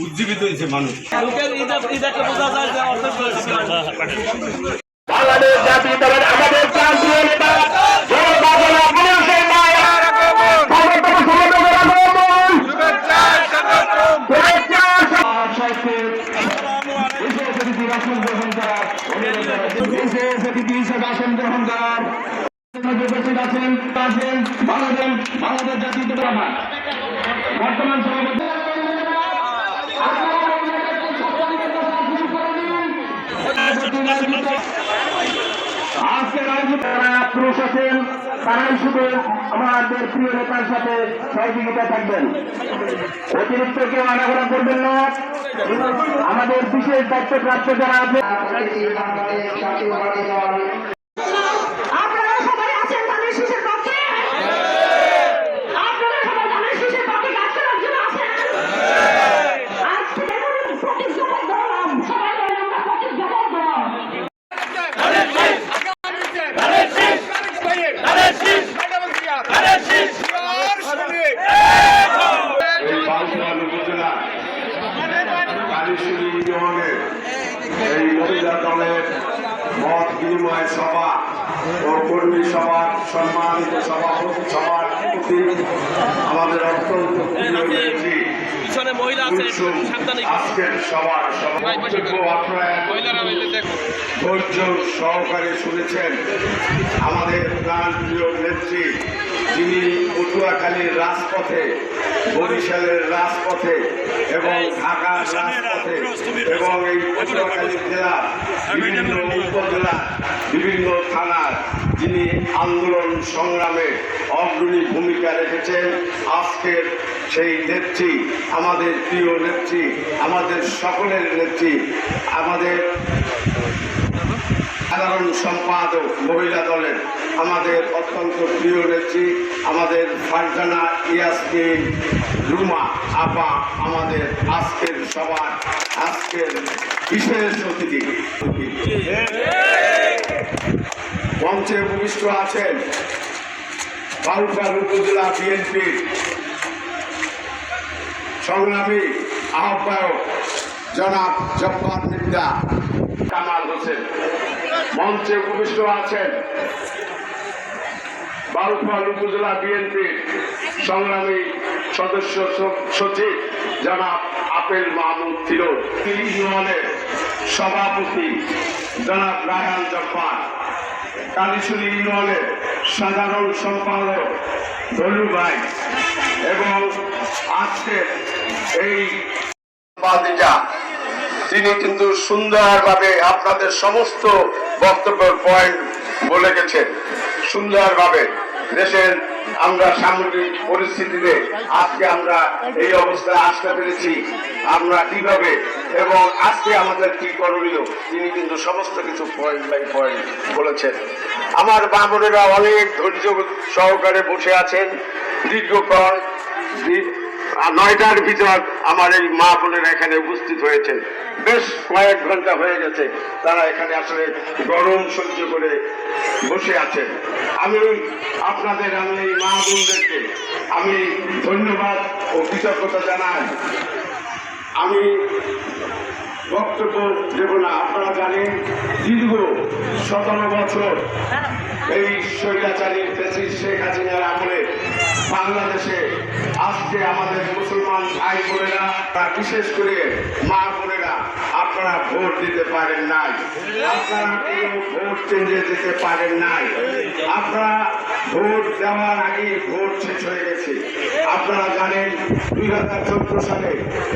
উজ্জীবিত হয়েছে মানুষ। বাংলাদেশ জাতীয় দলের আমাদের প্রান্তীয় নেতা আসন গ্রহণ করার উপস্থিত আছেন আছেন বাংলাদেশ বাংলাদেশ জাতীয় বর্তমান সভাপতি আজকের আয়োজন তারা তারাই শুধু আমাদের প্রিয় নেতার সাথে বিশেষ দায়িত্বপ্রাপ্ত যারা আছে আপনারা সবাই আছেন ধানের শীষের পক্ষে আপনারা সবাই ধানের শীষের পক্ষে কাজ করার জন্য আছেন আজকে দেখুন প্রতীক জগৎ দল সবাই বলেন আমরা প্রতীক জগৎ দল এই বাউসুয়াল উপজেলা কালীশুরি ইউনিয়নের এই মহিলা দলের মত বিনিময় সভা ও কর্মী সভার সম্মানিত সভাপতি সভার প্রতি আমাদের অত্যন্ত পিছনে মহিলা আছে সাবধানে আজকের সবার ধৈর্য সহকারে শুনেছেন আমাদের প্রাণ প্রিয় নেত্রী যিনি পটুয়াখালীর রাজপথে বরিশালের রাজপথে এবং ঢাকার রাজপথে এবং এই পটুয়াখালী জেলার বিভিন্ন উপজেলা বিভিন্ন থানার যিনি আন্দোলন সংগ্রামে অগ্রণী ভূমিকা রেখেছেন, আজকের সেই নেত্রী, আমাদের প্রিয় নেত্রী, আমাদের সকলের নেত্রী, আমাদের সাধারণ সম্পাদক মহিলা দলের আমাদের অত্যন্ত প্রিয় নেত্রী, আমাদের ফারজানা ইয়াসমিন রুমা আপা, আমাদের আজকের সবার, আজকের বিশেষ অতিথি। মঞ্চে উপবিষ্ট আছেন বাউফাল উপজেলা বিএনপির সংগ্রামী আহ্বায়ক জনাব জব্বার মির্জা কামাল হোসেন। মঞ্চে উপবিষ্ট আছেন বাউফল উপজেলা বিএনপির সংগ্রামী সদস্য সচিব জনাব আপেল মাহমুদ ফিরোজ। ইউনিয়নের সভাপতি জনাব রায়হান জব্বার। কালীশুরি ইউনিয়নের সাধারণ সম্পাদক ধনু ভাই। এবং আজকে এই তিনি কিন্তু সুন্দরভাবে আপনাদের সমস্ত বক্তব্যের পয়েন্ট বলে গেছেন। সুন্দরভাবে দেশের আমরা সামগ্রিক পরিস্থিতিতে আজকে আমরা এই অবস্থায় আসতে পেরেছি। আমরা কীভাবে এবং আজকে আমাদের কি করণীয়, তিনি কিন্তু সমস্ত কিছু পয়েন্ট বাই পয়েন্ট বলেছেন। আমার বামনেরা অনেক ধৈর্য সহকারে বসে আছেন। দীর্ঘক্ষণ দীর- আর নয়টার ভিতর আমার এই মা বোনেরা এখানে উপস্থিত হয়েছে। বেশ কয়েক ঘণ্টা হয়ে গেছে, তারা এখানে আসলে গরম সহ্য করে বসে আছেন আমি আপনাদের, আমি এই মা বোনদেরকে, আমি ধন্যবাদ ও কৃতজ্ঞতা জানাই। আমি বক্তব্য দেব না, আপনারা জানেন দীর্ঘ সতেরো বছর এই ফেসিস শেখ হাসিনার আমলে বাংলাদেশে আজকে আমাদের মুসলমান ভাই বোনেরা বিশেষ করে মা বোনেরা, আপনারা ভোট দিতে পারেন নাই। আপনারা কেউ ভোট কেন্দ্রে যেতে পারেন নাই। আপনারা ভোট দেওয়ার আগে ভোট শেষ হয়ে গেছে। আপনারা জানেন, দুই হাজার চোদ্দ সালে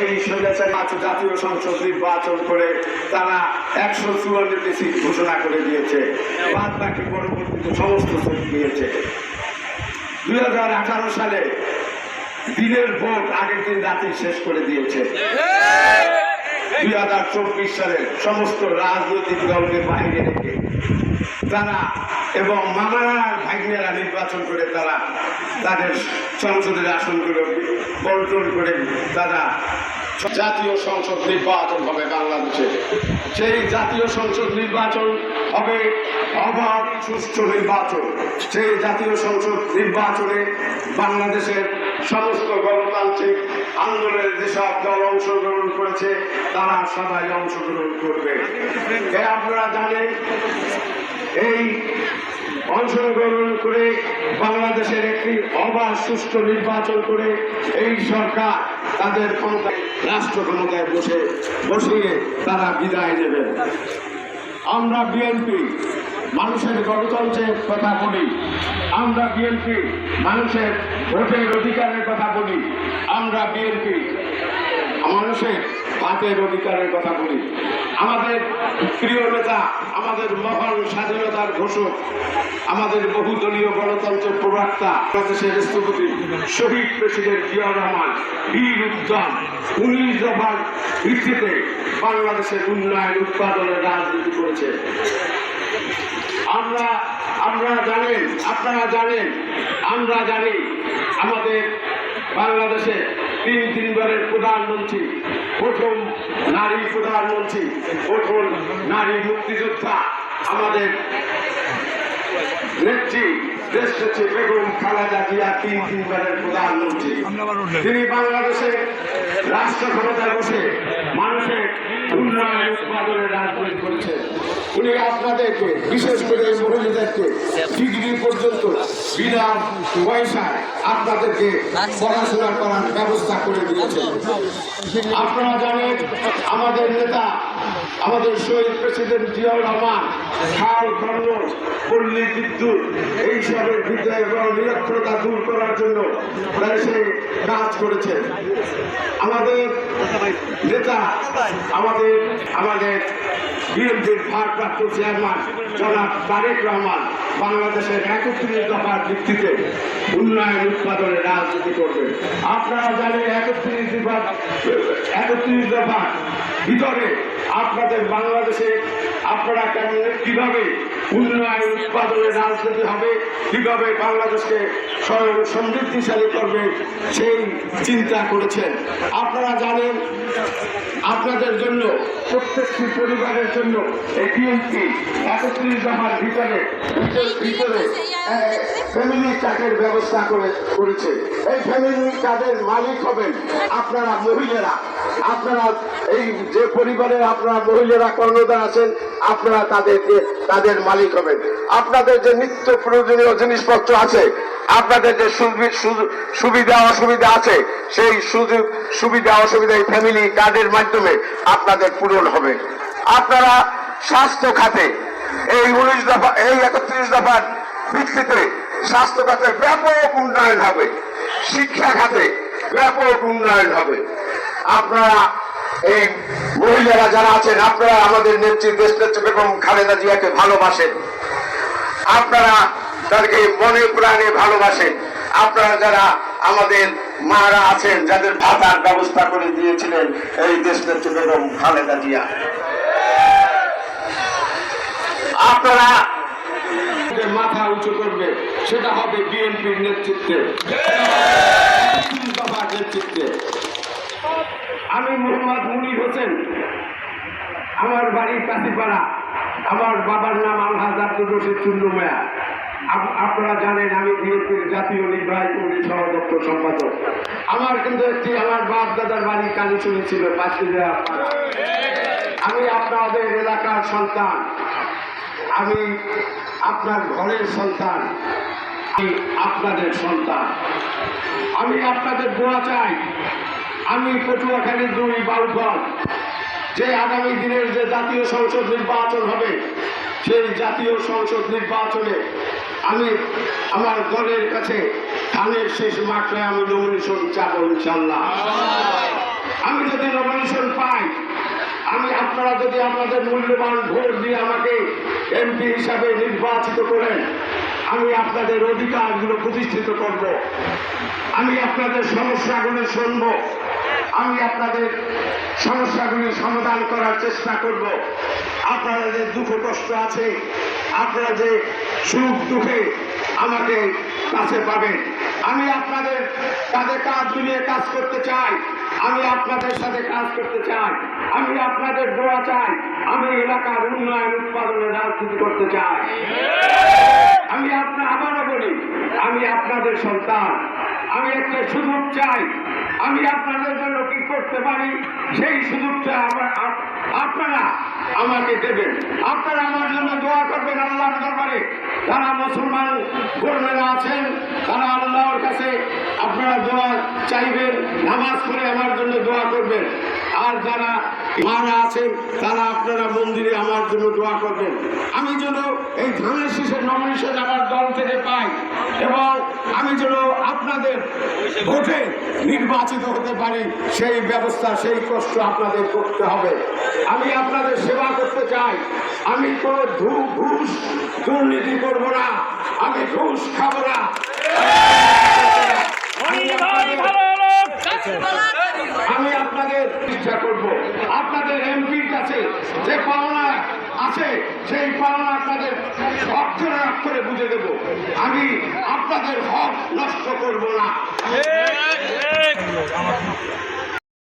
এই স্বৈরাচারী জাতীয় সংসদ নির্বাচন করে তারা একশো চুয়ান্নটি সিট ঘোষণা করে দিয়েছে। বাদ বাকি পরবর্তীতে সমস্ত সিট দিয়েছে। দুই হাজার আঠারো সালে দিনের ভোট আগের দিন রাতে শেষ করে দিয়েছে। দুই হাজার চব্বিশ সালে সমস্ত রাজনৈতিক দলকে বাইরে রেখে তারা এবং মামারা ভাগ্নেরা নির্বাচন করে তারা তাদের সংসদের আসনগুলো বন্টন করে তারা জাতীয় সংসদ নির্বাচন হবে বাংলাদেশে। সেই জাতীয় সংসদ নির্বাচন হবে অবাধ, সুষ্ঠু নির্বাচন। সেই জাতীয় সংসদ নির্বাচনে বাংলাদেশের সমস্ত গণতান্ত্রিক আন্দোলনে যেসব দল অংশগ্রহণ করেছে, তারা সবাই অংশগ্রহণ করবে। আপনারা জানেন, এই অংশগ্রহণ করে বাংলাদেশের একটি অবাধ সুষ্ঠু নির্বাচন করে এই সরকার তাদের ক্ষমতায়, রাষ্ট্র ক্ষমতায় বসে, বসিয়ে তারা বিদায় নেবেন। আমরা বিএনপি মানুষের গণতন্ত্রের কথা বলি। আমরা বিএনপি, মানুষের ভোটের অধিকারের কথা বলি। আমরা বিএনপি, মানুষের ভাতের অধিকারের কথা বলি। আমাদের প্রিয় নেতা, আমাদের মহান স্বাধীনতার ঘোষক, আমাদের বহুদলীয় গণতন্ত্রের প্রবক্তা, বাংলাদেশের স্থপতি শহীদ প্রেসিডেন্ট জিয়াউর রহমান, বীর উদ্যান উনিশ দফার ভিত্তিতে বাংলাদেশের উন্নয়ন উৎপাদনের রাজনীতি করেছে। আমরা আমরা জানেন, আপনারা জানেন, আমরা জানি আমাদের বাংলাদেশে তিন তিনবারের প্রধানমন্ত্রী, প্রথম নারী প্রধানমন্ত্রী, প্রথম নারী মুক্তিযোদ্ধা আমাদের নেত্রী দেশ নেত্রী বেগম খালেদা জিয়া তিন তিনবারের প্রধানমন্ত্রী। তিনি বাংলাদেশে রাষ্ট্র ক্ষমতায় বসে মানুষের উন্নয়ন উৎপাদনের রাজনীতি করেছেন। উনি আপনাদেরকে বিশেষ করে মহিলাদেরকে ডিগ্রি পর্যন্ত বিনা পয়সায় আপনাদেরকে পড়াশোনা করার ব্যবস্থা করে দিয়েছেন। আপনারা জানেন আমাদের নেতা আমাদের শহীদ প্রেসিডেন্ট জিয়াউর রহমান, খাল খন্ড পল্লী বিদ্যুৎ, এইসবের ভিতরে নিরক্ষরতা দূর করার জন্য সে কাজ করেছেন আমাদের নেতা, আমাদের আমাদের বিএনপির ভারপ্রাপ্ত চেয়ারম্যান জনাব তারেক রহমান বাংলাদেশের একত্রিশ দফার ভিত্তিতে উন্নয়ন উৎপাদনের রাজনীতি করবে আপনারা জানেন একত্রিশ দফা একত্রিশ দফার ভিতরে আপনাদের বাংলাদেশে আপনারা কেমন কীভাবে উন্নয়ন উৎপাদনের রাজনীতি হবে, কীভাবে বাংলাদেশকে স্বয়ং সমৃদ্ধিশালী করবে, সেই চিন্তা করেছেন। আপনারা জানেন, আপনাদের জন্য, প্রত্যেকটি পরিবারের জন্য একত্রিশ ভিতরে ভিতরে- ফ্যামিলি ব্যবস্থা করে, করেছে। এই ফ্যামিলি মালিক হবেন আপনারা আপনারা এই যে পরিবারের আপনারা মহিলারা কর্ণধার আছেন, আপনারা তাদেরকে, তাদের মালিক হবেন আপনাদের যে নিত্য প্রয়োজনীয় জিনিসপত্র আছে, আপনাদের যে সুবিধা, অসুবিধা আছে, সেই সুযোগ, সুবিধা অসুবিধা এই ফ্যামিলি কার্ডের মাধ্যমে আপনাদের পূরণ হবে। আপনারা স্বাস্থ্য খাতে এই উনিশ দফা, এই একত্রিশ দফার ভিত্তিতে স্বাস্থ্য খাতে ব্যাপক উন্নয়ন হবে। শিক্ষা খাতে ব্যাপক উন্নয়ন হবে। আপনারা এই মহিলারা যারা আছেন, আপনারা আমাদের নেত্রী দেশ নেত্রী বেগম খালেদা জিয়াকে ভালোবাসেন। আপনারা তাদেরকে মনে প্রাণে ভালোবাসেন। আপনারা যারা আমাদের মারা আছেন, যাদের ভাতার ব্যবস্থা করে দিয়েছিলেন এই দেশ নেত্রী বেগম খালেদা জিয়া। আপনারা মাথা উঁচু করবে, সেটা হবে বিএনপির নেতৃত্বে। নেতৃত্বে। আমি মোহাম্মদ মুনির হোসেন। আমার বাড়ি কাশিপাড়া। আমার বাবার নাম আলহাজ আব্দুল রশিদ চুন্ডুমায়া আপ- আপনারা জানেন আমি বিএনপির জাতীয় নির্বাহী কমিটির সহদপ্ত সম্পাদক। আমার কিন্তু একটি আমার বাপ দাদার বাড়ি কালীচুরি ছিল পাঁচটিরা আমি আপনাদের এলাকার সন্তান। আমি আপনার ঘরের সন্তান। আপনাদের সন্তান। আমি আপনাদের দোয়া চাই। আমি পটুয়াখালীর দুই বাউফল। যে আগামী দিনের যে জাতীয় সংসদ নির্বাচন হবে, সেই জাতীয় সংসদ নির্বাচনে আমি আমার দলের কাছে ধানের শেষ মাত্রায় আমি নমিনেশন চাবো ইনশাল্লাহ আমি যদি নমিনেশন পাই, আমি আপনারা যদি আপনাদের মূল্যবান ভোট দিয়ে আমাকে এমপি হিসাবে নির্বাচিত করেন, আমি আপনাদের অধিকারগুলো প্রতিষ্ঠিত করব। আমি আপনাদের সমস্যাগুলো শুনব। আমি আপনাদের সমস্যাগুলি সমাধান করার চেষ্টা করব। আপনারা যে দুঃখ কষ্ট আছে, আপনারা যে সুখ দুঃখে আমাকে কাছে পাবেন। আমি আপনাদের তাদের কাঁধ মিলিয়ে কাজ করতে চাই। আমি আপনাদের সাথে কাজ করতে চাই। আমি আপনাদের দোয়া চাই। আমি এলাকার উন্নয়ন উৎপাদনের রাজনীতি করতে চাই। আমি আপনার আবারও বলি, আমি আপনাদের সন্তান। আমি একটা সুযোগ চাই। আমি আপনাদের জন্য কি করতে পারি? সেই সুযোগটা আমার আপ- আপনারা আমাকে দেবেন। আপনারা আমার জন্য দোয়া করবেন আল্লাহর দরবারে। তারা মুসলমান কর্মীরা আছেন, তারা আল্লাহর কাছে আপনারা দোয়া চাইবেন, নামাজ করে আমার জন্য দোয়া করবেন। আর যারা মারা আছেন, তারা আপনারা মন্দিরে আমার জন্য দোয়া করবেন। আমি যেন এই ধানের শীষের নমিনেশন আমার দল থেকে পাই এবং আমি যেন আপনাদের ভোটে নির্বাচিত হতে পারি, সেই ব্যবস্থা, সেই কষ্ট আপনাদের করতে হবে। আমি আপনাদের সেবা করতে চাই। আমি কোনো ঘুষ, দুর্নীতি করব না। আমি ঘুষ খাব না আমি আপনাদের- আমি আপনাদের ইচ্ছা করব আপনাদের এমপির কাছে যে পাওনা আছে সেই পাওনা আপনাদের অক্ষরে অক্ষরে বুঝে দেব আমি আপনাদের হক নষ্ট করব না।